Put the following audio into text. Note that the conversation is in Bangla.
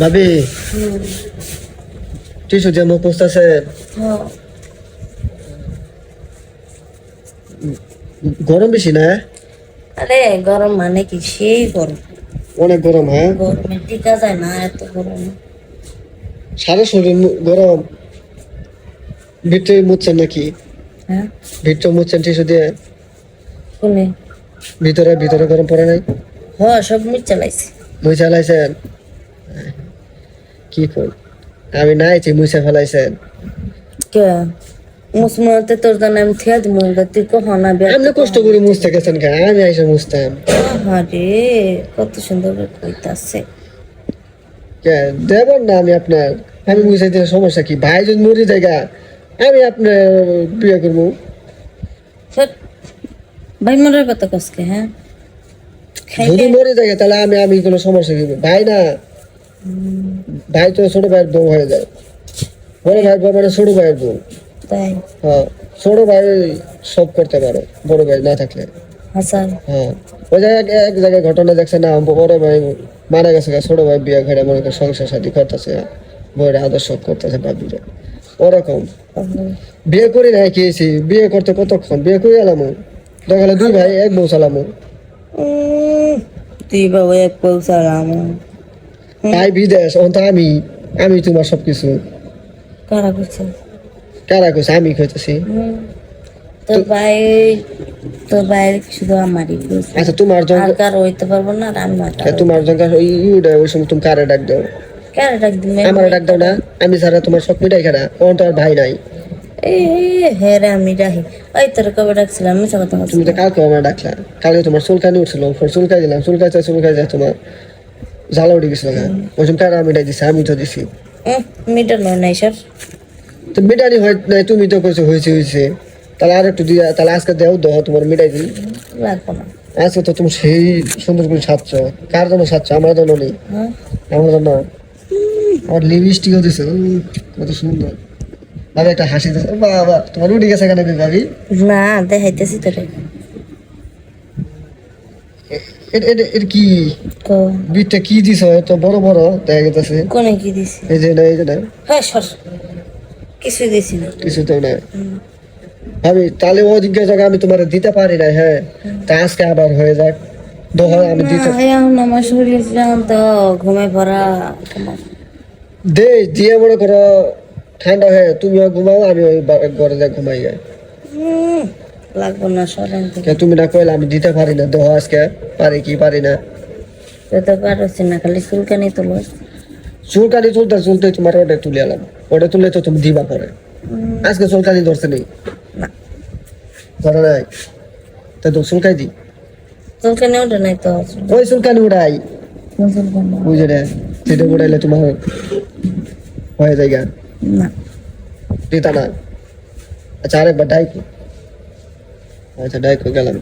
ভাবি টিসু মুখ হ্যাঁ গরম বেশি না? আরে গরম মানে কি? সেই গরম। অনেক গরম হ্যাঁ? গরমে টিকা যায় না এত গরম। সারা শরীর গরম। ভিতরে মুছছেন নাকি? হ্যাঁ? ভিতরে মুছছেন টিসু দিয়ে? কোনে? ভিতরে ভিতরে গরম পড়ে নাই? হ সব মিট চালাইছে মুই চালাইছেন কি ফোন আমি নাইছি মুছে ফেলাইছেন কে? মুসমতে তোর জন্য আমি থিয়া দিব তুই কখন না বিয়া আপনি কষ্ট করে মুছতে গেছেন কেন? আমি আইসা মুছতাম। আরে কত সুন্দর কইতাছে। কে? দেবেন না আমি আপনার আমি মুছে দিলে সমস্যা কি? ভাই যদি মরি জায়গা আমি আপনার বিয়ে করব। ভাই মরার কথা কসকে হ্যাঁ? যদি মরে যায় তাহলে আমি আমি কোনো সমস্যা কি? ভাই না। ভাই তো ছোট ভাইয়ের বউ হয়ে যায়। বড় ভাই বউ মানে ছোট ভাইয়ের বউ। হ্যাঁ ছোট ভাই সব করতে পারে বড় ভাই না থাকলে। হ্যাঁ ওই জায়গায় এক- জায়গায় ঘটনা দেখছে না বড় ভাই মারা গেছে ছোট ভাই বিয়ে ঘরে মনে করে সংসার সাথী করতেছে বইয়ের আদর্শ করতেছে ভাবিরে। ওরকম। বিয়ে করি নাই খেয়েছি বিয়ে করতে কতক্ষণ? বিয়ে করে এলাম? দেখালে দুই ভাই এক বউ চালাম। তুই বাবু এক পৌঁছালাম ভাই বিদেশ অন্ত আমি আমি তোমার কারা করছে কারা কইছে? আমি তোর ভাই তোর শুধু আমারই আচ্ছা তোমার আর কার হইতে পারব না আর আমি মাথা তোমার ইউডা ওই সময় তুমি কারে ডাক দাও? কারে ডাক দিবে আমার ডাক দাও না। আমি ছাড়া তোমার সব মিটাই খেলা ওর তো আর ভাই নাই। হ্যাঁ রে আমি রাহি। ওই তোর কবে ডাকছিলাম? মিশা কথা তুমি তো কালকে আমার ডাকলা? কালকে তোমার চুলকানি উঠছিল ফোর চুলকাই দিলাম চুলকাই চাই চুলকাই যায় তোমার জ্বালা উঠে গেছিল ওই কারা আমি ডাই দিছি আমি তো দিছি। মিটার নাই স্যার। তো মিটানি হয় নাই তুমি তো কইছো হয়েছে হয়েছে তাহলে আর একটু দিয়া তাহলে আজকে দেও দহ তোমার মিটাই দিই। লাগবো না। আজকে তো তুমি সেই সুন্দর করে সাজছ কার জন্য সাজছ আমার জন্য নেই। হ্যাঁ। আমার জন্য। আমার লিপস্টিকও দিছে কত সুন্দর। ভাবি একটা হাসি বাবা তোমার উঠে গেছে কেন ভাবি? না দেখাইতেছি তোরে। কি? তো বিটটা কি দিছ? এত বড় বড় দেখা গেছে কোনে কি দিছি? এই যে না এই যে না হ্যাঁ সর। কিছুই দিছি না। কিছু তো না ভাবি তাহলে ও জিজ্ঞাসা আমি তোমার দিতে পারি না হ্যাঁ? তা আজকে আবার হয়ে যাক। দোহা আমি দিতে না, এখন আমার শরীর তো ঘুমে ভরা দে দিয়ে মনে করো। ঠান্ডা হয়ে তুমিও ঘুমাও আমি ওই ঘরে যাই ঘুমাই যাই। লাগবো না সরেন তুমি না কইলে আমি দিতে পারি না দোহা আজকে পারি কি পারি না। তো পারছি না খালি চুলকানি তোলো। চুলকানি চলতে চলতে তোমার ওটা তুলে এলাম। ওটা তুলে তো তুমি দিবা পরে। আজকে চুলকানি ধরছে নেই না। ধরে নাই? তা তো চুলকাই দি। চুলকানি ওঠে নাই তো ওই চুলকানি উড়াই? বুঝে রে সেটা উড়াইলে তোমার হয়ে যায় গা। না দিতা না আচ্ছা আরেকবার ডাইকো আচ্ছা ডাইকো গেলাম